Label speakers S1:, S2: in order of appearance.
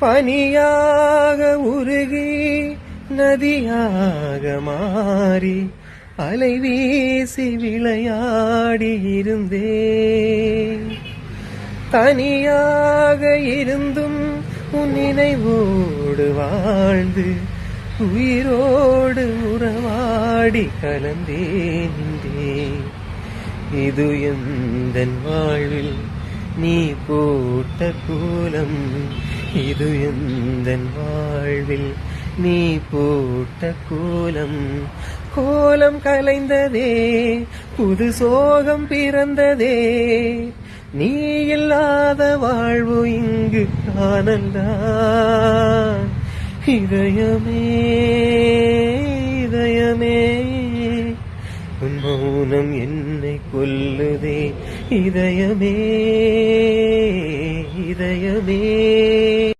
S1: பனியாக உருகி நதியாக மாறி அலை வீசி விளையாடி இருந்தே தனியாக இருந்தும் உன் நினைவோடு வாழ்ந்து உயிரோடு உறவாடி கலந்தேந்தே இது எந்த வாழ்வில் நீ போட்ட கூலம்? இது எந்த வாழ்வில்? நீ போட்ட கோலம். கோலம் கலைந்ததே புது சோகம் பிறந்ததே. நீ இல்லாத வாழ்வு இங்கு காணல்தான் இதயமே இதயமே. உன் மௌனம் என்னை கொல்லுதே இதயமே. there you'll be.